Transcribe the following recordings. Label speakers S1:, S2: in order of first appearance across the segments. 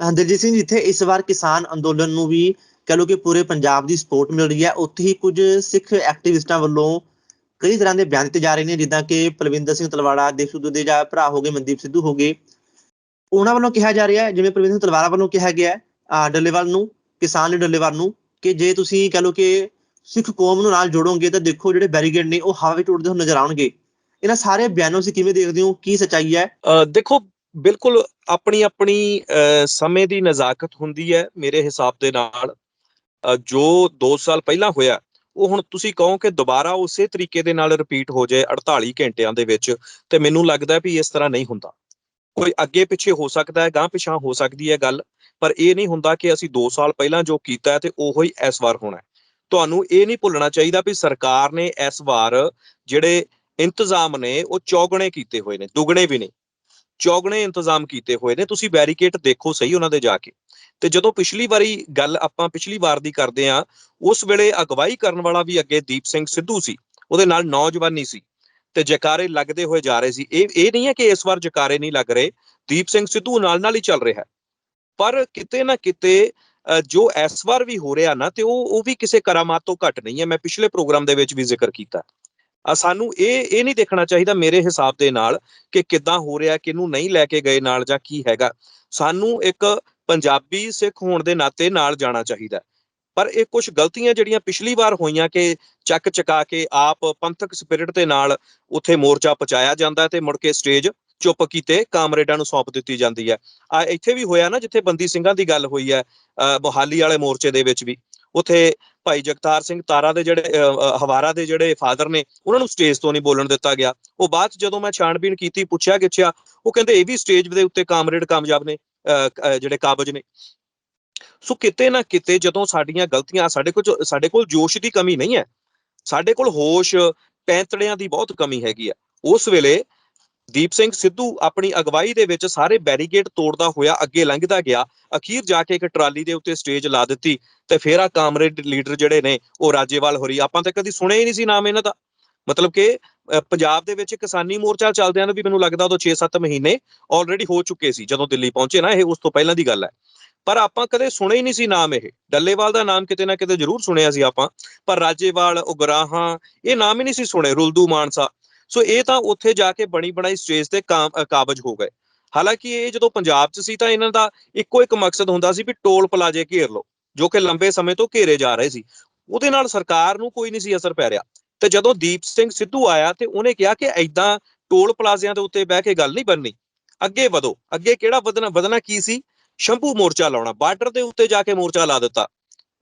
S1: ਅਹ ਦਲਜੀਤ ਸਿੰਘ ਜਿੱਥੇ ਇਸ ਵਾਰ ਕਿਸਾਨ ਅੰਦੋਲਨ ਨੂੰ ਵੀ ਕਹ ਲਓ ਕਿ ਪੂਰੇ ਪੰਜਾਬ ਦੀ ਸਪੋਰਟ ਮਿਲ ਰਹੀ ਹੈ, ਉੱਥੇ ਹੀ ਕੁਝ ਸਿੱਖ ਐਕਟਿਵਿਸਟਾਂ ਵੱਲੋਂ ਕਈ ਤਰ੍ਹਾਂ ਦੇ ਬਿਆਨ ਦਿੱਤੇ ਜਾ ਰਹੇ ਨੇ, ਜਿੱਦਾਂ ਕਿ ਪਲਵਿੰਦਰ ਸਿੰਘ ਤਲਵਾੜਾ, ਦੇਸ਼ ਦੇ ਜਾਂ ਭਰਾ ਹੋ ਗਏ, ਮਨਦੀਪ ਸਿੱਧੂ ਹੋ ਗਏ। ਉਹਨਾਂ ਵੱਲੋਂ ਕਿਹਾ ਜਾ ਰਿਹਾ ਜਿਵੇਂ ਪਲਵਿੰਦਰ ਸਿੰਘ ਤਲਵਾੜਾ ਵੱਲੋਂ ਕਿਹਾ ਗਿਆ ਡੱਲੇਵਾਲ ਨੂੰ, ਕਿਸਾਨ ਨੇ ਡੱਲੇਵਾਲ ਨੂੰ, ਕਿ ਜੇ ਤੁਸੀਂ ਕਹ ਲਓ ਕਿ ਸਿੱਖ ਕੌਮ ਨੂੰ ਨਾਲ ਜੋੜੋਗੇ ਤਾਂ ਦੇਖੋ ਜਿਹੜੇ ਬੈਰੀਕੇਡ ਨੇ ਉਹ ਹਵਾ ਵਿੱਚ ਉੱਡਦੇ ਹੋਏ ਨਜ਼ਰ ਆਉਣਗੇ। ਇਹਨਾਂ ਸਾਰੇ ਬਿਆਨਾਂ ਨੂੰ ਤੁਸੀਂ ਕਿਵੇਂ ਦੇਖਦੇ ਹੋ? ਕੀ ਸੱਚਾਈ ਹੈ?
S2: ਦੇਖੋ ਬਿਲਕੁਲ ਆਪਣੀ ਆਪਣੀ ਅ, ਸਮੇਂ ਦੀ ਨਜ਼ਾਕਤ ਹੁੰਦੀ ਹੈ ਮੇਰੇ ਹਿਸਾਬ ਦੇ ਨਾਲ। ਜੋ 2 ਸਾਲ ਪਹਿਲਾਂ ਹੋਇਆ ਉਹ ਹੁਣ ਤੁਸੀਂ ਕਹੋ ਕਿ ਦੁਬਾਰਾ ਉਸੇ ਤਰੀਕੇ ਦੇ ਨਾਲ ਰਿਪੀਟ ਹੋ ਜਾਏ 48 ਘੰਟਿਆਂ ਦੇ ਵਿੱਚ ਤੇ ਮੈਨੂੰ ਲੱਗਦਾ ਵੀ ਇਸ ਤਰ੍ਹਾਂ ਨਹੀਂ ਹੁੰਦਾ। ਕੋਈ ਅੱਗੇ ਪਿੱਛੇ ਹੋ ਸਕਦਾ ਹੈ ਗਾਂ ਪਿਛਾਂ ਹੋ ਸਕਦੀ ਹੈ ਗੱਲ ਪਰ ਇਹ ਨਹੀਂ ਹੁੰਦਾ ਕਿ ਅਸੀਂ 2 ਸਾਲ ਪਹਿਲਾਂ ਜੋ ਕੀਤਾ ਹੈ ਤੇ ਉਹੋ ਹੀ ਇਸ ਵਾਰ ਹੋਣਾ ਤੁਹਾਨੂੰ ਇਹ ਨਹੀਂ ਭੁੱਲਣਾ ਚਾਹੀਦਾ ਵੀ ਸਰਕਾਰ ਨੇ ਇਸ ਵਾਰ ਜਿਹੜੇ ਇੰਤਜ਼ਾਮ ਨੇ ਉਹ ਚੌਗਣੇ ਕੀਤੇ ਹੋਏ ਨੇ ਦੁੱਗਣੇ ਵੀ ਨਹੀਂ ਚੌਗਣੇ ਇੰਤਜ਼ਾਮ ਕੀਤੇ ਹੋਏ ਨੇ, ਤੁਸੀਂ ਬੈਰੀਕੇਡ ਦੇਖੋ ਸਹੀ ਉਹਨਾਂ ਦੇ ਜਾ ਕੇ। ਤੇ ਜਦੋਂ ਪਿਛਲੀ ਵਾਰੀ ਗੱਲ ਆਪਾਂ ਪਿਛਲੀ ਵਾਰ ਦੀ ਕਰਦੇ ਆ ਉਸ ਵੇਲੇ ਅਗਵਾਈ ਕਰਨ ਵਾਲਾ ਵੀ ਅੱਗੇ ਦੀਪ ਸਿੰਘ ਸਿੱਧੂ ਸੀ, ਉਹਦੇ ਨਾਲ ਨੌਜਵਾਨੀ ਸੀ। ਤੇ ਜਕਾਰੇ ਲੱਗਦੇ ਹੋਏ ਜਾ ਰਹੇ ਸੀ। ਇਹ ਇਹ ਨਹੀਂ ਹੈ ਕਿ ਇਸ ਵਾਰ ਜਕਾਰੇ ਨਹੀਂ ਲੱਗ ਰਹੇ, ਦੀਪ ਸਿੰਘ ਸਿੱਧੂ ਨਾਲ ਨਾਲ ਹੀ ਚੱਲ ਰਿਹਾ ਹੈ। ਪਰ ਕਿਤੇ ਨਾ ਕਿਤੇ ਜੋ ਇਸ ਵਾਰ ਵੀ ਹੋ ਰਿਹਾ ਨਾ, ਤੇ ਉਹ ਉਹ ਵੀ ਕਿਸੇ ਕਰਾਮਾਤ ਤੋਂ ਘੱਟ ਨਹੀਂ ਹੈ। ਮੈਂ ਪਿਛਲੇ ਪ੍ਰੋਗਰਾਮ ਦੇ ਵਿੱਚ ਵੀ ਜ਼ਿਕਰ ਕੀਤਾ। ਸਾਨੂੰ ਇਹ ਇਹ ਨਹੀਂ ਦੇਖਣਾ ਚਾਹੀਦਾ ਮੇਰੇ ਹਿਸਾਬ ਦੇ ਨਾਲ ਕਿ ਕਿੱਦਾਂ ਹੋ ਰਿਹਾ ਕਿਹਨੂੰ ਨਹੀਂ ਲੈ ਕੇ ਗਏ ਨਾਲ ਜਾਂ ਕੀ ਹੈਗਾ। ਸਾਨੂੰ ਇੱਕ ਪੰਜਾਬੀ ਸਿੱਖ ਹੋਣ ਦੇ ਨਾਤੇ ਨਾਲ ਜਾਣਾ ਚਾਹੀਦਾ। ਪਰ ਇਹ ਕੁਝ ਗਲਤੀਆਂ ਜਿਹੜੀਆਂ ਪਿਛਲੀ ਵਾਰ ਹੋਈਆਂ ਕਿ ਚੱਕ ਚਕਾ ਕੇ ਆਪ ਪੰਥਕ ਸਪਿਰਿਟ ਦੇ ਨਾਲ ਉੱਥੇ ਮੋਰਚਾ ਪਹੁੰਚਾਇਆ ਜਾਂਦਾ ਤੇ ਮੁੜ ਕੇ ਸਟੇਜ ਚੁੱਪ ਕੀਤੇ ਕਾਮਰੇਡਾਂ ਨੂੰ ਸੌਂਪ ਦਿੱਤੀ ਜਾਂਦੀ ਹੈ। ਆ ਇੱਥੇ ਵੀ ਹੋਇਆ ਨਾ ਜਿੱਥੇ ਬੰਦੀ ਸਿੰਘਾਂ ਦੀ ਗੱਲ ਹੋਈ ਹੈ ਅ, ਮੋਹਾਲੀ ਵਾਲੇ ਮੋਰਚੇ ਦੇ ਵਿੱਚ ਵੀ। ਉੱਥੇ ਭਾਈ ਜਗਤਾਰ ਸਿੰਘ ਤਾਰਾ ਦੇ ਜਿਹੜੇ ਹਵਾਰਾ ਦੇ ਜਿਹੜੇ ਫਾਦਰ ਨੇ ਉਹਨਾਂ ਨੂੰ ਸਟੇਜ ਤੋਂ ਨਹੀਂ ਬੋਲਣ ਦਿੱਤਾ ਗਿਆ। ਉਹ ਬਾਅਦ ਜਦੋਂ ਮੈਂ ਛਾਣਬੀਣ ਕੀਤੀ ਪੁੱਛਿਆ ਗਿੱਛਿਆ ਉਹ ਕਹਿੰਦੇ ਇਹ ਵੀ ਸਟੇਜ ਦੇ ਉੱਤੇ ਕਾਮਰੇਡ ਕਾਮਯਾਬ ਨੇ ਅ, ਜਿਹੜੇ ਕਾਬਜ ਨੇ। ਸੋ ਕਿਤੇ ਨਾ ਕਿਤੇ ਜਦੋਂ ਸਾਡੀਆਂ ਗਲਤੀਆਂ ਸਾਡੇ ਕੋਲ ਸਾਡੇ ਕੋਲ ਜੋਸ਼ ਦੀ ਕਮੀ ਨਹੀਂ ਹੈ। ਸਾਡੇ ਕੋਲ ਹੋਸ਼ ਪੈਂਤੜਿਆਂ ਦੀ ਬਹੁਤ ਕਮੀ ਹੈਗੀ ਆ। ਉਸ ਵੇਲੇ ਦੀਪ ਸਿੰਘ ਸਿੱਧੂ ਆਪਣੀ ਅਗਵਾਈ ਦੇ ਵਿੱਚ ਸਾਰੇ ਬੈਰੀਕੇਡ ਤੋੜਦਾ ਹੋਇਆ ਅੱਗੇ ਲੰਘਦਾ ਗਿਆ। ਅਖੀਰ ਜਾ ਕੇ ਇੱਕ ਟਰਾਲੀ ਦੇ ਉੱਤੇ ਸਟੇਜ ਲਾ ਦਿੱਤੀ ਤੇ ਫੇਰ ਆ ਕਾਮਰੇਡ ਲੀਡਰ ਜਿਹੜੇ ਨੇ, ਉਹ ਰਾਜੇਵਾਲ ਹੋਰੀ। ਆਪਾਂ ਤਾਂ ਕਦੀ ਸੁਣਿਆ ਹੀ ਨਹੀਂ ਸੀ ਨਾਮ ਇਹਨਾਂ ਦਾ। ਮਤਲਬ ਕਿ ਪੰਜਾਬ ਦੇ ਵਿੱਚ ਕਿਸਾਨੀ ਮੋਰਚਾ ਚੱਲਦਿਆਂ ਨੂੰ ਵੀ ਮੈਨੂੰ ਲੱਗਦਾ ਉਦੋਂ 6-7 ਮਹੀਨੇ ਆਲਰੇਡੀ ਹੋ ਚੁੱਕੇ ਸੀ, ਜਦੋਂ ਦਿੱਲੀ ਪਹੁੰਚੇ ਨਾ, ਇਹ ਉਸ ਤੋਂ ਪਹਿਲਾਂ ਦੀ ਗੱਲ ਹੈ। ਪਰ ਆਪਾਂ ਕਦੇ ਸੁਣਿਆ ਹੀ ਨਹੀਂ ਸੀ ਨਾਮ ਇਹ। ਡੱਲੇਵਾਲ ਦਾ ਨਾਮ ਕਿਤੇ ਨਾ ਕਿਤੇ ਜ਼ਰੂਰ ਸੁਣਿਆ ਸੀ ਆਪਾਂ। ਪਰ ਰਾਜੇਵਾਲ, ਉਗਰਾਹਾਂ, ਇਹ ਨਾਮ ਹੀ ਨਹੀਂ ਸੀ ਸੁਣੇ, ਰੁਲਦੂ ਮਾਨਸਾ। ਸੋ ਇਹ ਤਾਂ ਉੱਥੇ ਜਾ ਕੇ ਬਣੀ ਬਣਾਈ ਸਟੇਜ ਤੇ ਕਾਮ- ਕਾਬਜ ਹੋ ਗਏ। ਹਾਲਾਂਕਿ ਇਹ ਜਦੋਂ ਪੰਜਾਬ 'ਚ ਸੀ ਤਾਂ ਇਹਨਾਂ ਦਾ ਇੱਕੋ ਇੱਕ ਮਕਸਦ ਹੁੰਦਾ ਸੀ ਵੀ ਟੋਲ ਪਲਾਜੇ ਘੇਰ ਲਓ, ਜੋ ਕਿ ਲੰਬੇ ਸਮੇਂ ਤੋਂ ਘੇਰੇ ਜਾ ਰਹੇ ਸੀ। ਉਹਦੇ ਨਾਲ ਸਰਕਾਰ ਨੂੰ ਕੋਈ ਨਹੀਂ ਸੀ ਅਸਰ ਪੈ ਰਿਹਾ। ਤੇ ਜਦੋਂ ਦੀਪ ਸਿੰਘ ਸਿੱਧੂ ਆਇਆ ਤੇ ਉਹਨੇ ਕਿਹਾ ਕਿ ਐਦਾਂ ਟੋਲ ਪਲਾਜ਼ਿਆਂ ਦੇ ਉੱਤੇ ਬਹਿ ਕੇ ਗੱਲ ਨਹੀਂ ਬਣਨੀ। ਅੱਗੇ ਵਧੋ। ਅੱਗੇ ਕਿਹੜਾ ਵਧਣਾ ਵਧਣਾ ਕੀ ਸੀ? ਸ਼ੰਭੂ ਮੋਰਚਾ ਲਾਉਣਾ। ਬਾਰਡਰ ਦੇ ਉੱਤੇ ਜਾ ਕੇ ਮੋਰਚਾ ਲਾ ਦਿੱਤਾ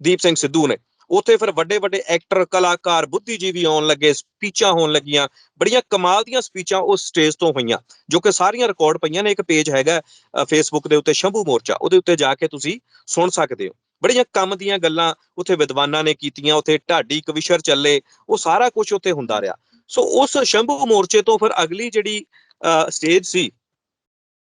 S2: ਦੀਪ ਸਿੰਘ ਸਿੱਧੂ ਨੇ। ਉੱਥੇ ਫਿਰ ਵੱਡੇ ਵੱਡੇ ਐਕਟਰ ਕਲਾਕਾਰ, ਬੁੱਧੀਜੀਵੀ ਆਉਣ ਲੱਗੇ ਸਪੀਚਾਂ ਹੋਣ ਲੱਗੀਆਂ, ਬੜੀਆਂ ਕਮਾਲ ਦੀਆਂ ਸਪੀਚਾਂ ਉਸ ਸਟੇਜ ਤੋਂ ਹੋਈਆਂ, ਜੋ ਕਿ ਸਾਰੀਆਂ ਰਿਕਾਰਡ ਪਈਆਂ ਨੇ, ਇੱਕ ਪੇਜ ਹੈਗਾ ਫੇਸਬੁੱਕ ਦੇ ਉੱਤੇ ਸ਼ੰਭੂ ਮੋਰਚਾ, ਉਹਦੇ ਉੱਤੇ ਜਾ ਕੇ ਤੁਸੀਂ ਸੁਣ ਸਕਦੇ ਹੋ। ਬੜੀਆਂ ਕੰਮ ਦੀਆਂ ਗੱਲਾਂ ਉੱਥੇ ਵਿਦਵਾਨਾਂ ਨੇ ਕੀਤੀਆਂ, ਉੱਥੇ ਢਾਡੀ ਕਵਿਸ਼ਰ ਚੱਲੇ, ਉਹ ਸਾਰਾ ਕੁਝ ਉੱਥੇ ਹੁੰਦਾ ਰਿਹਾ। ਸੋ ਉਸ ਸ਼ੰਭੂ ਮੋਰਚੇ ਤੋਂ ਫਿਰ ਅਗਲੀ ਜਿਹੜੀ ਸਟੇਜ ਸੀ,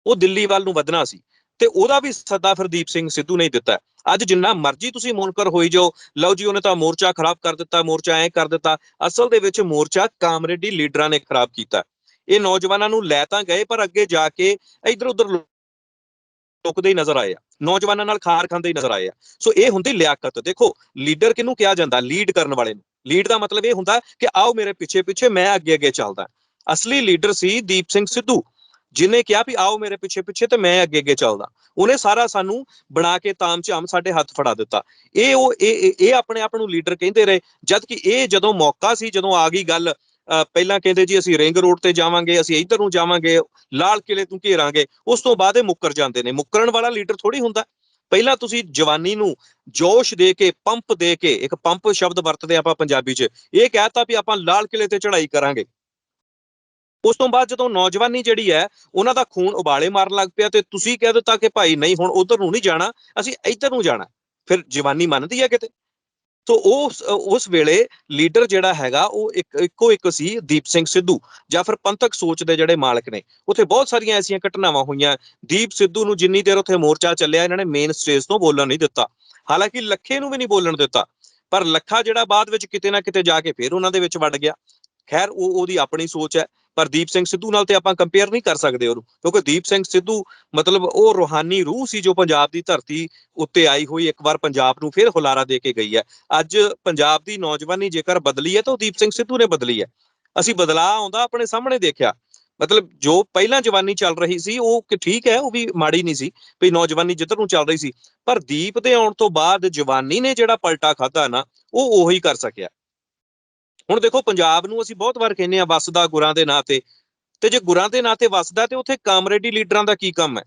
S2: ਉਹ ਦਿੱਲੀ ਵੱਲ ਨੂੰ ਵਧਣਾ ਸੀ। ਤੇ ਉਹਦਾ ਵੀ ਸੱਦਾ ਫਿਰ ਦੀਪ ਸਿੰਘ ਸਿੱਧੂ ਨੇ ਦਿੱਤਾ ਅੱਜ ਜਿੰਨਾ ਮਰਜ਼ੀ ਤੁਸੀਂ ਮੁਨਕਰ ਹੋਈ ਜਾਓ, ਲਓ ਜੀ ਉਹਨੇ ਤਾਂ ਮੋਰਚਾ ਖਰਾਬ ਕਰ ਦਿੱਤਾ, ਮੋਰਚਾ ਐਂ ਕਰ ਦਿੱਤਾ। ਅਸਲ ਦੇ ਵਿੱਚ ਮੋਰਚਾ ਕਾਮਰੇਡੀ ਲੀਡਰਾਂ ਨੇ ਖਰਾਬ ਕੀਤਾ ਇਹ ਨੌਜਵਾਨਾਂ ਨੂੰ ਲੈ ਤਾਂ ਗਏ, ਪਰ ਅੱਗੇ ਜਾ ਕੇ ਇੱਧਰ ਉੱਧਰ ਲੁਕਦੇ ਹੀ ਨਜ਼ਰ ਆਏ ਆ। ਨੌਜਵਾਨਾਂ ਨਾਲ ਖਾਰ ਖਾਂਦੇ ਹੀ ਨਜ਼ਰ ਆਏ ਆ। ਸੋ ਇਹ ਹੁੰਦੀ ਲਿਆਕਤ। ਦੇਖੋ, ਲੀਡਰ ਕਿਹਨੂੰ ਕਿਹਾ ਜਾਂਦਾ? ਲੀਡ ਕਰਨ ਵਾਲੇ ਨੂੰ। ਲੀਡ ਦਾ ਮਤਲਬ ਇਹ ਹੁੰਦਾ ਕਿ ਆਓ ਮੇਰੇ ਪਿੱਛੇ ਪਿੱਛੇ ਮੈਂ ਅੱਗੇ ਅੱਗੇ ਚੱਲਦਾ। ਅਸਲੀ ਲੀਡਰ ਸੀ ਦੀਪ ਸਿੰਘ ਸਿੱਧੂ। ਜਿਨੇ ਕਿਹਾ ਵੀ ਆਓ ਮੇਰੇ ਪਿੱਛੇ ਪਿੱਛੇ ਤੇ ਮੈਂ ਅੱਗੇ ਅੱਗੇ ਚੱਲਦਾ। ਉਹਨੇ ਸਾਰਾ ਸਾਨੂੰ ਬਣਾ ਕੇ ਤਾਮ ਝਾਮ ਸਾਡੇ ਹੱਥ ਫੜਾ ਦਿੱਤਾ। ਇਹ ਉਹ ਇਹ ਇਹ- ਆਪਣੇ ਆਪ ਨੂੰ ਲੀਡਰ ਕਹਿੰਦੇ ਰਹੇ। ਜਦ ਕਿ ਇਹ ਜਦੋਂ ਮੌਕਾ ਸੀ ਜਦੋਂ ਆ ਗਈ ਗੱਲ ਅ, ਪਹਿਲਾਂ ਕਹਿੰਦੇ ਜੀ ਅਸੀਂ ਰਿੰਗ ਰੋਡ ਤੇ ਜਾਵਾਂਗੇ ਅਸੀਂ ਇੱਧਰ ਨੂੰ ਜਾਵਾਂਗੇ ਲਾਲ ਕਿਲੇ ਤੋਂ ਘੇਰਾਂਗੇ ਉਸ ਤੋਂ ਬਾਅਦ ਇਹ ਮੁੱਕਰ ਜਾਂਦੇ ਨੇ। ਮੁੱਕਰਨ ਵਾਲਾ ਲੀਡਰ ਥੋੜੀ ਹੁੰਦਾ। ਪਹਿਲਾਂ ਤੁਸੀਂ ਜਵਾਨੀ ਨੂੰ ਜੋਸ਼ ਦੇ ਕੇ ਪੰਪ ਦੇ ਕੇ ਇੱਕ ਪੰਪ ਸ਼ਬਦ ਵਰਤਦੇ ਆਪਾਂ ਪੰਜਾਬੀ 'ਚ। ਇਹ ਕਹਿਤਾ ਵੀ ਆਪਾਂ ਲਾਲ ਕਿਲੇ ਤੇ ਚੜ੍ਹਾਈ ਕਰਾਂਗੇ। ਉਸ ਤੋਂ ਬਾਅਦ ਜਦੋਂ ਨੌਜਵਾਨੀ ਜਿਹੜੀ ਹੈ, ਉਹਨਾਂ ਦਾ ਖੂਨ ਉਬਾਲੇ ਮਾਰਨ ਲੱਗ ਪਿਆ ਤੇ ਤੁਸੀਂ ਕਹਿ ਦਿੱਤਾ ਕਿ ਭਾਈ ਨਹੀਂ, ਹੁਣ ਉਧਰ ਨੂੰ ਨਹੀਂ ਜਾਣਾ, ਅਸੀਂ ਇੱਧਰ ਨੂੰ ਜਾਣਾ। ਫਿਰ ਜਵਾਨੀ ਮੰਨਦੀ ਹੈ ਕਿਤੇ? ਸੋ, ਉਸ ਉਸ ਵੇਲੇ ਲੀਡਰ ਜਿਹੜਾ ਹੈਗਾ, ਉਹ ਇੱਕ, ਇੱਕੋ ਇੱਕ ਸੀ ਦੀਪ ਸਿੰਘ ਸਿੱਧੂ, ਜਾਂ ਫਿਰ ਪੰਥਕ ਸੋਚ ਦੇ ਜਿਹੜੇ ਮਾਲਕ ਨੇ। ਉੱਥੇ ਬਹੁਤ ਸਾਰੀਆਂ ਐਸੀਆਂ ਘਟਨਾਵਾਂ ਹੋਈਆਂ। ਦੀਪ ਸਿੱਧੂ ਨੂੰ ਜਿੰਨੀ ਦੇਰ ਉੱਥੇ ਮੋਰਚਾ ਚੱਲਿਆ, ਇਹਨਾਂ ਨੇ ਮੇਨ ਸਟੇਜ ਤੋਂ ਬੋਲਣ ਨਹੀਂ ਦਿੱਤਾ। ਹਾਲਾਂਕਿ ਲੱਖੇ ਨੂੰ ਵੀ ਨਹੀਂ ਬੋਲਣ ਦਿੱਤਾ, ਪਰ ਲੱਖਾ ਜਿਹੜਾ ਬਾਅਦ ਵਿੱਚ ਕਿਤੇ ਨਾ ਕਿਤੇ ਜਾ ਕੇ ਫਿਰ ਉਹਨਾਂ ਦੇ ਵਿੱਚ ਵੜ ਗਿਆ। ਖੈਰ, ਉਹ, ਉਹਦੀ ਆਪਣੀ ਸੋਚ ਹੈ। ਪਰ ਦੀਪ ਸਿੰਘ ਸਿੱਧੂ ਨਾਲ ਤੇ ਆਪਾਂ ਕੰਪੇਅਰ ਨਹੀਂ ਕਰ ਸਕਦੇ ਉਹਨੂੰ, ਕਿਉਂਕਿ ਦੀਪ ਸਿੰਘ ਸਿੱਧੂ ਮਤਲਬ ਉਹ ਰੂਹਾਨੀ ਰੂਹ ਸੀ ਜੋ ਪੰਜਾਬ ਦੀ ਧਰਤੀ ਉੱਤੇ ਆਈ ਹੋਈ, ਇੱਕ ਵਾਰ ਪੰਜਾਬ ਨੂੰ ਫਿਰ ਹੁਲਾਰਾ ਦੇ ਕੇ ਗਈ ਹੈ। ਅੱਜ ਪੰਜਾਬ ਦੀ ਨੌਜਵਾਨੀ ਜੇਕਰ ਬਦਲੀ ਹੈ ਤਾਂ ਉਹ ਦੀਪ ਸਿੰਘ ਸਿੱਧੂ ਨੇ ਬਦਲੀ ਹੈ। ਅਸੀਂ ਬਦਲਾਅ ਆਉਂਦਾ ਆਪਣੇ ਸਾਹਮਣੇ ਦੇਖਿਆ। ਮਤਲਬ ਜੋ ਪਹਿਲਾਂ ਜਵਾਨੀ ਚੱਲ ਰਹੀ ਸੀ, ਉਹ ਕਿ ਠੀਕ ਹੈ, ਉਹ ਵੀ ਮਾੜੀ ਨਹੀਂ ਸੀ, ਵੀ ਨੌਜਵਾਨੀ ਜਿੱਧਰ ਨੂੰ ਚੱਲ ਰਹੀ ਸੀ। ਪਰ ਦੀਪ ਦੇ ਆਉਣ ਤੋਂ ਬਾਅਦ ਜਵਾਨੀ ਨੇ ਜਿਹੜਾ ਪਲਟਾ ਖਾਦਾ ਨਾ, ਉਹ ਉਹੀ ਕਰ ਸਕਿਆ। ਹੁਣ ਦੇਖੋ ਪੰਜਾਬ ਨੂੰ ਅਸੀਂ ਬਹੁਤ ਵਾਰ ਕਹਿੰਦੇ ਆ ਵਸਦਾ ਗੁਰਾਂ ਦੇ ਨਾਂ ਤੇ। ਤੇ ਜੇ ਗੁਰਾਂ ਦੇ ਨਾਂ ਤੇ ਵਸਦਾ ਤੇ ਉੱਥੇ ਕਾਮਰੇਡੀ ਲੀਡਰਾਂ ਦਾ ਕੀ ਕੰਮ ਹੈ?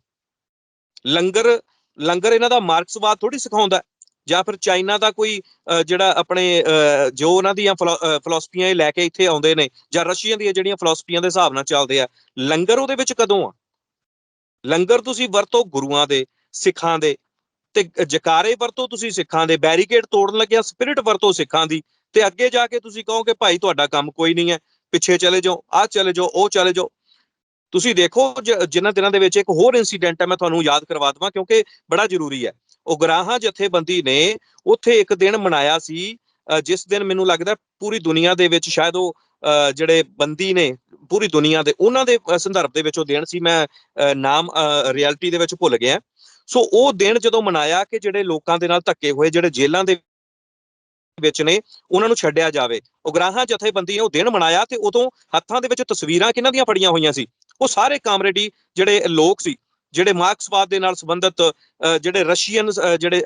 S2: ਲੰਗਰ ਲੰਗਰ ਇਹਨਾਂ ਦਾ ਮਾਰਕਸਵਾਦ ਥੋੜੀ ਸਿਖਾਉਂਦਾ ਜਾਂ ਫਿਰ ਚਾਈਨਾ ਦਾ ਕੋਈ ਜਿਹੜਾ ਆਪਣੇ ਅਹ, ਜੋ ਉਹਨਾਂ ਦੀਆਂ ਫਿਲਾਸਫੀਆਂ ਇਹ ਲੈ ਕੇ ਇੱਥੇ ਆਉਂਦੇ ਨੇ ਜਾਂ ਰਸ਼ੀਅਨ ਦੀਆਂ ਜਿਹੜੀਆਂ ਫਿਲਾਸਫੀਆਂ ਦੇ ਹਿਸਾਬ ਨਾਲ ਚੱਲਦੇ ਆ ਲੰਗਰ ਉਹਦੇ ਵਿੱਚ ਕਦੋਂ ਆ? ਲੰਗਰ ਤੁਸੀਂ ਵਰਤੋ ਗੁਰੂਆਂ ਦੇ ਸਿੱਖਾਂ ਦੇ ਤੇ ਜਕਾਰੇ ਵਰਤੋ ਤੁਸੀਂ ਸਿੱਖਾਂ ਦੇ ਬੈਰੀਕੇਡ ਤੋੜਨ ਲੱਗਿਆ ਸਪਿਰਿਟ ਵਰਤੋ ਸਿੱਖਾਂ ਦੀ ਤੇ ਅੱਗੇ ਜਾ ਕੇ ਤੁਸੀਂ ਕਹੋ ਕਿ ਭਾਈ ਤੁਹਾਡਾ ਕੰਮ ਕੋਈ ਨਹੀਂ ਹੈ। ਪਿੱਛੇ ਚਲੇ ਜਾਓ ਆਹ ਚਲੇ ਜਾਓ ਉਹ ਚਲੇ ਜਾਓ। ਤੁਸੀਂ ਦੇਖੋ ਜ- ਜਿਨ੍ਹਾਂ ਦਿਨਾਂ ਦੇ ਵਿੱਚ ਇੱਕ ਹੋਰ ਇਨਸੀਡੈਂਟ ਹੈ ਮੈਂ ਤੁਹਾਨੂੰ ਯਾਦ ਕਰਵਾ ਦਵਾਂ ਕਿਉਂਕਿ ਬੜਾ ਜ਼ਰੂਰੀ ਹੈ। ਉਗਰਾਹਾਂ ਜਥੇਬੰਦੀ ਨੇ ਉੱਥੇ ਇੱਕ ਦਿਨ ਮਨਾਇਆ ਸੀ ਜਿਸ ਦਿਨ ਮੈਨੂੰ ਲੱਗਦਾ ਪੂਰੀ ਦੁਨੀਆ ਦੇ ਵਿੱਚ ਸ਼ਾਇਦ ਉਹ ਅ, ਜਿਹੜੇ ਬੰਦੀ ਨੇ ਪੂਰੀ ਦੁਨੀਆ ਦੇ ਉਹਨਾਂ ਦੇ ਸੰਦਰਭ ਦੇ ਵਿੱਚ ਉਹ ਦਿਨ ਸੀ ਮੈਂ ਨਾਮ ਰਿਐਲਿਟੀ ਦੇ ਵਿੱਚ ਭੁੱਲ ਗਿਆ। ਸੋ ਉਹ ਦਿਨ ਜਦੋਂ ਮਨਾਇਆ ਕਿ ਜਿਹੜੇ ਲੋਕਾਂ ਦੇ ਨਾਲ ਧੱਕੇ ਹੋਏ ਜਿਹੜੇ ਜੇਲ੍ਹਾਂ ਦੇ ਵਿੱਚ ਨੇ, ਉਹਨਾਂ ਨੂੰ ਛੱਡਿਆ ਜਾਵੇ। ਉਗਰਾਹਾਂ ਜਥੇਬੰਦੀ ਨੇ ਉਹ ਦਿਨ ਮਨਾਇਆ ਤੇ ਉਦੋਂ ਹੱਥਾਂ ਦੇ ਵਿੱਚ ਤਸਵੀਰਾਂ ਕਿਹਨਾਂ ਦੀਆਂ ਫੜੀਆਂ ਹੋਈਆਂ ਸੀ? ਉਹ ਸਾਰੇ ਕਾਮਰੇਡੀ ਜਿਹੜੇ ਲੋਕ ਸੀ, ਜਿਹੜੇ ਮਾਰਕਸਵਾਦ ਦੇ ਨਾਲ ਸੰਬੰਧਿਤ ਜਿਹੜੇ ਰਸ਼ੀਅਨ ਜਿਹੜੇ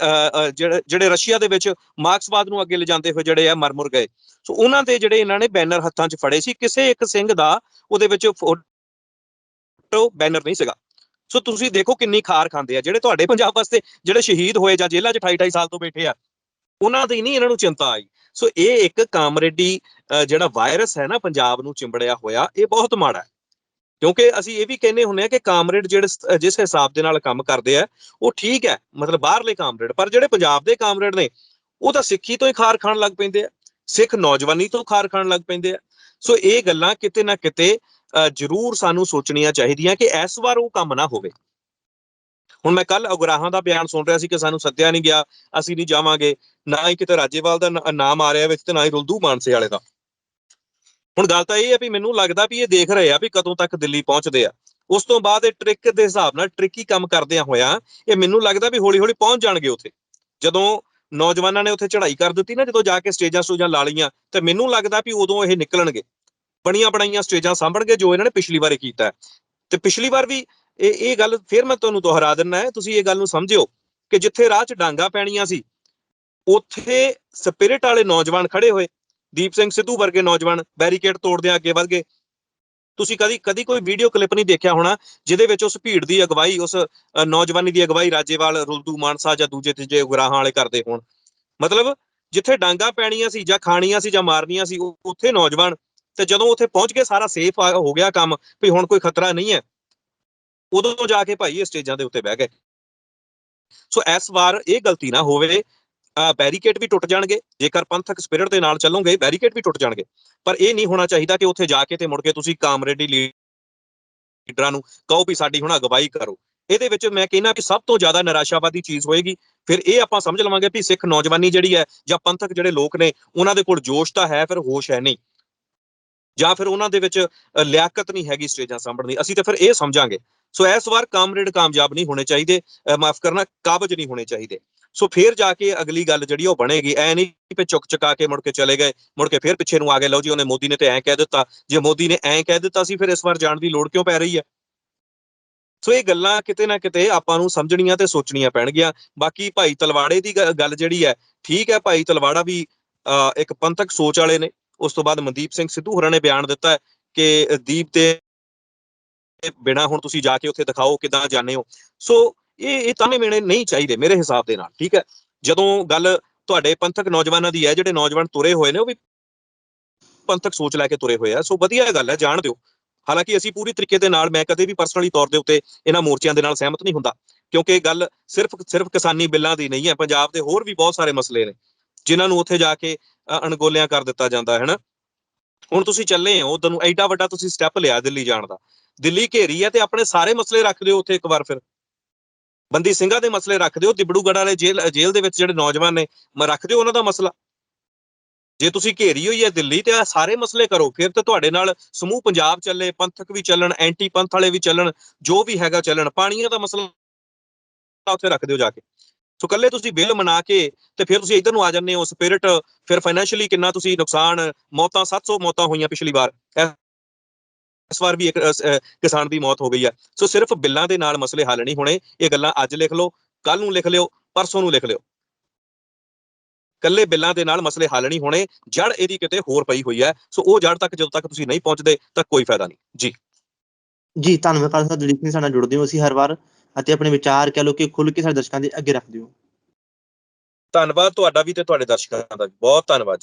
S2: ਜਿਹੜੇ ਰਸ਼ੀਆ ਦੇ ਵਿੱਚ ਮਾਰਕਸਵਾਦ ਨੂੰ ਅੱਗੇ ਲਿਜਾਂਦੇ ਹੋਏ ਜਿਹੜੇ ਆ ਮਰਮੁਰ ਗਏ। ਸੋ ਉਹਨਾਂ ਦੇ ਜਿਹੜੇ ਇਹਨਾਂ ਨੇ ਬੈਨਰ ਹੱਥਾਂ 'ਚ ਫੜੇ ਸੀ, ਕਿਸੇ ਇੱਕ ਸਿੰਘ ਦਾ ਉਹਦੇ ਵਿੱਚ ਫੋਟੋ, ਬੈਨਰ ਨਹੀਂ ਸੀਗਾ। ਸੋ ਤੁਸੀਂ ਦੇਖੋ ਕਿੰਨੀ ਖਾਰ ਖਾਂਦੇ ਆ, ਜਿਹੜੇ ਤੁਹਾਡੇ ਪੰਜਾਬ ਵਾਸਤੇ ਜਿਹੜੇ ਸ਼ਹੀਦ ਹੋਏ ਜਾਂ ਜੇਲ੍ਹਾਂ 'ਚ 28 28 ਸਾਲ ਤੋਂ ਬੈਠੇ ਆ ਉਹਨਾਂ ਦੀ ਨਹੀਂ, ਇਹਨਾਂ ਨੂੰ ਚਿੰਤਾ ਆਈ। ਸੋ ਇਹ ਇੱਕ ਕਾਮਰੇਡੀ ਜਿਹੜਾ ਵਾਇਰਸ ਹੈ ਨਾ ਪੰਜਾਬ ਨੂੰ ਚਿੰਬੜਿਆ ਹੋਇਆ, ਇਹ ਬਹੁਤ ਮਾੜਾ ਹੈ। ਕਿਉਂਕਿ ਅਸੀਂ ਇਹ ਵੀ ਕਹਿੰਦੇ ਹੁੰਦੇ ਆ ਕਿ ਕਾਮਰੇਡ ਜਿਹੜੇ ਜਿਸ ਹਿਸਾਬ ਦੇ ਨਾਲ ਕੰਮ ਕਰਦੇ ਆ, ਉਹ ਠੀਕ ਹੈ, ਮਤਲਬ ਬਾਹਰਲੇ ਕਾਮਰੇਡ, ਪਰ ਜਿਹੜੇ ਪੰਜਾਬ ਦੇ ਕਾਮਰੇਡ ਨੇ, ਉਹ ਤਾਂ ਸਿੱਖੀ ਤੋਂ ਹੀ ਖਾਰ ਖਾਣ ਲੱਗ ਪੈਂਦੇ ਆ। ਸਿੱਖ ਨੌਜਵਾਨੀ ਤੋਂ ਖਾਰ ਖਾਣ ਲੱਗ ਪੈਂਦੇ ਆ। ਸੋ ਇਹ ਗੱਲਾਂ ਕਿਤੇ ਨਾ ਕਿਤੇ ਜ਼ਰੂਰ ਸਾਨੂੰ ਸੋਚਣੀਆਂ ਚਾਹੀਦੀਆਂ ਕਿ ਇਸ ਵਾਰ ਉਹ ਕੰਮ ਨਾ ਹੋਵੇ। ਹੁਣ ਮੈਂ ਕੱਲ ਉਗਰਾਹਾਂ ਦਾ ਬਿਆਨ ਸੁਣ ਰਿਹਾ ਸੀ ਕਿ ਸਾਨੂੰ ਸੱਦਿਆ ਨਹੀਂ ਗਿਆ, ਅਸੀਂ ਨਹੀਂ ਜਾਵਾਂਗੇ, ਨਾ ਹੀ ਕਿਤੇ ਰਾਜੇਵਾਲ ਦਾ ਨਾਮ ਆ ਰਿਹਾ ਵਿੱਚ ਤੇ ਨਾ ਹੀ ਰੁਲਦੂ ਮਾਨਸੇ ਵਾਲੇ ਦਾ। ਹੁਣ ਗੱਲ ਤਾਂ ਇਹ ਹੈ ਵੀ ਮੈਨੂੰ ਲੱਗਦਾ ਵੀ ਇਹ ਦੇਖ ਰਹੇ ਆ ਵੀ ਕਦੋਂ ਤੱਕ ਦਿੱਲੀ ਪਹੁੰਚਦੇ ਆ। ਉਸ ਤੋਂ ਬਾਅਦ ਇਹ ਟ੍ਰਿਕ ਦੇ ਹਿਸਾਬ ਨਾਲ ਟ੍ਰਿਕੀ ਕੰਮ ਕਰਦਿਆਂ ਹੋਇਆ ਇਹ ਮੈਨੂੰ ਲੱਗਦਾ ਵੀ ਹੌਲੀ ਹੌਲੀ ਪਹੁੰਚ ਜਾਣਗੇ ਉੱਥੇ। ਜਦੋਂ ਨੌਜਵਾਨਾਂ ਨੇ ਉੱਥੇ ਚੜ੍ਹਾਈ ਕਰ ਦਿੱਤੀ ਨਾ, ਜਦੋਂ ਜਾ ਕੇ ਸਟੇਜਾਂ ਸਟੂਜਾਂ ਲਾ ਲਈਆਂ, ਤੇ ਮੈਨੂੰ ਲੱਗਦਾ ਵੀ ਉਦੋਂ ਇਹ ਨਿਕਲਣਗੇ। ਬਣੀਆਂ ਬਣਾਈਆਂ ਸਟੇਜਾਂ ਸਾਂਭਣਗੇ ਜੋ ਇਹਨਾਂ ਨੇ ਪਿਛਲੀ ਵਾਰੀ ਕੀਤਾ। ਤੇ ਪਿਛਲੀ ਵਾਰ ਵੀ ਇਹ ਇਹ ਗੱਲ ਫਿਰ ਮੈਂ ਤੁਹਾਨੂੰ ਦੁਹਰਾ ਦਿੰਨਾ ਹੈ, ਤੁਸੀਂ ਇਹ ਗੱਲ ਨੂੰ ਸਮਝਿਓ ਕਿ ਜਿੱਥੇ ਰਾਹ 'ਚ ਡਾਂਗਾ ਪੈਣੀਆਂ ਸੀ, ਉੱਥੇ ਸਪਿਰਿਟ ਵਾਲੇ ਨੌਜਵਾਨ ਖੜੇ ਹੋਏ, ਦੀਪ ਸਿੰਘ ਸਿੱਧੂ ਵਰਗੇ ਨੌਜਵਾਨ ਬੈਰੀਕੇਡ ਤੋੜਦੇ ਅੱਗੇ ਵਧ ਗਏ। ਤੁਸੀਂ ਕਦੀ ਕਦੀ ਕੋਈ ਵੀਡੀਓ ਕਲਿੱਪ ਨਹੀਂ ਦੇਖਿਆ ਹੋਣਾ ਜਿਹਦੇ ਵਿੱਚ ਉਸ ਭੀੜ ਦੀ ਅਗਵਾਈ, ਉਸ ਨੌਜਵਾਨੀ ਦੀ ਅਗਵਾਈ ਰਾਜੇਵਾਲ, ਰੁਲਦੂ ਮਾਨਸਾ ਜਾਂ ਦੂਜੇ ਤੀਜੇ ਉਗਰਾਹਾਂ ਵਾਲੇ ਕਰਦੇ ਹੋਣ। ਮਤਲਬ ਜਿੱਥੇ ਡਾਂਗਾ ਪੈਣੀਆਂ ਸੀ ਜਾਂ ਖਾਣੀਆਂ ਸੀ ਜਾਂ ਮਾਰਨੀਆਂ ਸੀ ਉੱਥੇ ਨੌਜਵਾਨ ਤੇ ਜਦੋਂ ਉੱਥੇ ਪਹੁੰਚ ਕੇ ਸਾਰਾ ਸੇਫ ਹੋ ਗਿਆ ਕੰਮ ਵੀ ਹੁਣ ਕੋਈ ਖਤਰਾ ਨਹੀਂ ਹੈ। ਉਦੋਂ ਜਾ ਕੇ ਭਾਈ ਇਹ ਸਟੇਜਾਂ ਦੇ ਉੱਤੇ ਬਹਿ ਗਏ। ਸੋ ਇਸ ਵਾਰ ਇਹ ਗਲਤੀ ਨਾ ਹੋਵੇ ਬੈਰੀਕੇਡ ਵੀ ਟੁੱਟ ਜਾਣਗੇ, ਜੇਕਰ ਪੰਥਕ ਸਪਿਰਿਟ ਦੇ ਨਾਲ ਚੱਲੋਗੇ ਬੈਰੀਕੇਡ ਵੀ ਟੁੱਟ ਜਾਣਗੇ। ਪਰ ਇਹ ਨਹੀਂ ਹੋਣਾ ਚਾਹੀਦਾ ਕਿ ਉੱਥੇ ਜਾ ਕੇ ਤੇ ਮੁੜ ਕੇ ਤੁਸੀਂ ਕਾਮਰੇਡੀ ਲੀਡਰਾਂ ਨੂੰ ਕਹੋ ਵੀ ਸਾਡੀ ਹੁਣ ਅਗਵਾਈ ਕਰੋ। ਇਹਦੇ ਵਿੱਚ ਮੈਂ ਕਹਿੰਦਾ ਕਿ ਸਭ ਤੋਂ ਜ਼ਿਆਦਾ ਨਿਰਾਸ਼ਾਵਾਦੀ ਚੀਜ਼ ਹੋਏਗੀ, ਫਿਰ ਇਹ ਆਪਾਂ ਸਮਝ ਲਵਾਂਗੇ ਵੀ ਸਿੱਖ ਨੌਜਵਾਨੀ ਜਿਹੜੀ ਹੈ ਜਾਂ ਪੰਥਕ ਜਿਹੜੇ ਲੋਕ ਨੇ, ਉਹਨਾਂ ਦੇ ਕੋਲ ਜੋਸ਼ ਤਾਂ ਹੈ, ਫਿਰ ਹੋਸ਼ ਹੈ ਨਹੀਂ। ਜਾਂ ਫਿਰ ਉਹਨਾਂ ਦੇ ਵਿੱਚ ਲਿਆਕਤ ਨਹੀਂ ਹੈਗੀ ਸਟੇਜਾਂ ਸਾਂਭਣ ਦੀ। ਅਸੀਂ ਤਾਂ ਫਿਰ ਇਹ ਸਮਝਾਂਗੇ। ਸੋ ਇਸ ਵਾਰ ਕਾਮਰੇਡ ਕਾਮਯਾਬ ਨਹੀਂ ਹੋਣੇ ਚਾਹੀਦੇ ਮਾਫ ਕਰਨਾ ਕਾਬਜ ਨਹੀਂ ਹੋਣੇ ਚਾਹੀਦੇ। ਸੋ ਫਿਰ ਜਾ ਕੇ ਅਗਲੀ ਗੱਲ ਜਿਹੜੀ ਉਹ ਬਣੇਗੀ ਐ ਨਹੀਂ ਕਿ ਚੁੱਕ ਚੁਕਾ ਕੇ ਮੁੜ ਕੇ ਚਲੇ ਗਏ ਮੁੜ ਕੇ ਫਿਰ ਪਿੱਛੇ ਨੂੰ ਆ ਗਏ ਲਓ ਜੀ ਉਹਨੇ ਮੋਦੀ ਨੇ ਤੇ ਐਂ ਕਹਿ ਦਿੱਤਾ ਜੇ ਮੋਦੀ ਨੇ ਐਂ ਕਹਿ ਦਿੱਤਾ ਸੀ ਫਿਰ ਇਸ ਵਾਰ ਜਾਣ ਦੀ ਲੋੜ ਕਿਉਂ ਪੈ ਰਹੀ ਹੈ? ਸੋ ਇਹ ਗੱਲਾਂ ਕਿਤੇ ਨਾ ਕਿਤੇ ਆਪਾਂ ਨੂੰ ਸਮਝਣੀਆਂ ਤੇ ਸੋਚਣੀਆਂ ਪੈਣਗੀਆਂ। ਬਾਕੀ ਭਾਈ ਤਲਵਾੜੇ ਦੀ ਗੱਲ ਜਿਹੜੀ ਹੈ ਠੀਕ ਹੈ ਭਾਈ ਤਲਵਾੜਾ ਵੀ ਅਹ, ਇੱਕ ਪੰਥਕ ਸੋਚ ਵਾਲੇ ਨੇ ਉਸ ਤੋਂ ਬਾਅਦ ਮਨਦੀਪ ਸਿੰਘ ਸਿੱਧੂ ਹੋਰਾਂ ਨੇ ਬਿਆਨ ਦਿੱਤਾ ਕਿ ਦੀਪ ਤੇ ਬਿਨਾ ਹੁਣ ਤੁਸੀਂ ਜਾ ਕੇ ਉੱਥੇ ਦਿਖਾਓ ਕਿਦਾਂ ਜਾਣੇ ਹੋ। ਸੋ ਇਹ ਇਹ ਤਾਨੇ ਮੇਣੇ ਨਹੀਂ ਚਾਹੀਦੇ ਮੇਰੇ ਹਿਸਾਬ ਦੇ ਨਾਲ ਠੀਕ ਹੈ। ਜਦੋਂ ਗੱਲ ਤੁਹਾਡੇ ਪੰਥਕ ਨੌਜਵਾਨਾਂ ਦੀ ਹੈ ਜਿਹੜੇ ਨੌਜਵਾਨ ਤੁਰੇ ਹੋਏ ਨੇ ਉਹ ਵੀ ਪੰਥਕ ਸੋਚ ਲੈ ਕੇ ਤੁਰੇ ਹੋਏ ਆ। ਸੋ ਵਧੀਆ ਗੱਲ ਹੈ ਜਾਣ ਦਿਓ। ਹਾਲਾਂਕਿ ਅਸੀਂ ਪੂਰੀ ਤਰੀਕੇ ਦੇ ਨਾਲ ਮੈਂ ਕਦੇ ਵੀ ਪਰਸਨਲੀ ਤੌਰ ਦੇ ਉੱਤੇ ਇਹਨਾਂ ਮੋਰਚਿਆਂ ਦੇ ਨਾਲ ਸਹਿਮਤ ਨਹੀਂ ਹੁੰਦਾ ਕਿਉਂਕਿ ਗੱਲ ਸਿਰਫ ਸਿਰਫ ਕਿਸਾਨੀ ਬਿੱਲਾਂ ਦੀ ਨਹੀਂ ਹੈ ਪੰਜਾਬ ਦੇ ਹੋਰ ਵੀ ਬਹੁਤ ਸਾਰੇ ਮਸਲੇ ਨੇ ਜਿਨ੍ਹਾਂ ਨੂੰ ਉੱਥੇ ਜਾ ਕੇ ਅ, ਅਣਗੋਲਿਆਂ ਕਰ ਦਿੱਤਾ ਜਾਂਦਾ ਹੈ ਨਾ। ਹੁਣ ਤੁਸੀਂ ਚੱਲੇ ਹੋ ਉਧਰ ਨੂੰ ਐਡਾ ਵੱਡਾ ਤੁਸੀਂ ਸਟੈਪ ਲਿਆ ਦਿੱਲੀ ਜਾਣ ਦਾ। ਦਿੱਲੀ ਘੇਰੀ ਹੈ ਤੇ ਆਪਣੇ ਸਾਰੇ ਮਸਲੇ ਰੱਖ ਦਿਓ ਉੱਥੇ ਇੱਕ ਵਾਰ ਫਿਰ। ਬੰਦੀ ਸਿੰਘਾਂ ਦੇ ਮਸਲੇ ਰੱਖ ਦਿਓ ਦਿਬੜੂਗੜ੍ਹ ਵਾਲੇ ਜੇਲ੍ਹ ਜੇਲ੍ਹ ਦੇ ਵਿੱਚ ਜਿਹੜੇ ਨੌਜਵਾਨ ਨੇ, ਮ, ਰੱਖ ਦਿਓ ਉਹਨਾਂ ਦਾ ਮਸਲਾ। ਜੇ ਤੁਸੀਂ ਘੇਰੀ ਹੋਈ ਹੈ ਦਿੱਲੀ ਤੇ ਆਹ ਸਾਰੇ ਮਸਲੇ ਕਰੋ ਫਿਰ ਤੇ ਤੁਹਾਡੇ ਨਾਲ ਸਮੂਹ ਪੰਜਾਬ ਚੱਲੇ, ਪੰਥਕ ਵੀ ਚੱਲਣ, ਐਂਟੀ ਪੰਥ ਵਾਲੇ ਵੀ ਚੱਲਣ, ਜੋ ਵੀ ਹੈਗਾ ਚੱਲਣ, ਪਾਣੀਆਂ ਦਾ ਮਸਲਾ ਉੱਥੇ ਰੱਖ ਦਿਓ ਜਾ ਕੇ। ਸੋ ਕੱਲੇ ਤੁਸੀਂ ਬਿੱਲ ਮਨਾ ਕੇ ਤੇ ਫਿਰ ਤੁਸੀਂ ਇਧਰ ਨੂੰ ਆ ਜਾਂਦੇ ਹੋ ਸਪਿਰਿਟ ਫਿਰ ਫਾਈਨੈਂਸ਼ੀਅਲੀ ਕਿੰਨਾ ਤੁਸੀਂ ਨੁਕਸਾਨ, ਮੌਤਾਂ 700 ਮੌਤਾਂ ਹੋਈਆਂ ਪਿਛਲੀ ਵਾਰ। ਇਸ ਵਾਰ ਵੀ ਇੱਕ ਕਿਸਾਨ ਦੀ ਮੌਤ ਹੋ ਗਈ ਹੈ ਸੋ ਸਿਰਫ ਬਿੱਲਾਂ ਦੇ ਨਾਲ ਮਸਲੇ ਹੱਲ ਨਹੀਂ ਹੋਣੇ ਇਹ ਗੱਲਾਂ ਅੱਜ ਲਿਖ ਲਓ ਕੱਲ ਨੂੰ ਲਿਖ ਲਿਓ ਪਰਸੋਂ ਨੂੰ ਲਿਖ ਲਿਓ। ਕੱਲੇ ਬਿੱਲਾਂ ਦੇ ਨਾਲ ਮਸਲੇ ਹੱਲ ਨਹੀਂ ਹੋਣੇ ਜੜ ਇਹਦੀ ਕਿਤੇ ਹੋਰ ਪਈ ਹੋਈ ਹੈ ਸੋ ਉਹ ਜੜ ਤੱਕ ਜਦੋਂ ਤੱਕ ਤੁਸੀਂ ਨਹੀਂ ਪਹੁੰਚਦੇ ਤਾਂ ਕੋਈ ਫਾਇਦਾ ਨਹੀਂ। ਜੀ।
S1: ਜੀ ਧੰਨਵਾਦ ਖਾਲਸਾ ਦਲੀਪ ਸਿੰਘ ਸਾਡੇ ਨਾਲ ਜੁੜਦੇ ਹੋ ਅਸੀਂ ਹਰ ਵਾਰ ਅਤੇ ਆਪਣੇ ਵਿਚਾਰ ਕਹ ਲਓ ਕਿ ਖੁੱਲ ਕੇ ਸਾਡੇ ਦਰਸ਼ਕਾਂ ਦੇ ਅੱਗੇ ਰੱਖਦੇ ਹੋ।
S2: ਧੰਨਵਾਦ ਤੁਹਾਡਾ ਵੀ ਤੇ ਤੁਹਾਡੇ ਦਰਸ਼ਕਾਂ ਦਾ ਵੀ। ਬਹੁਤ ਧੰਨਵਾਦ ਜੀ।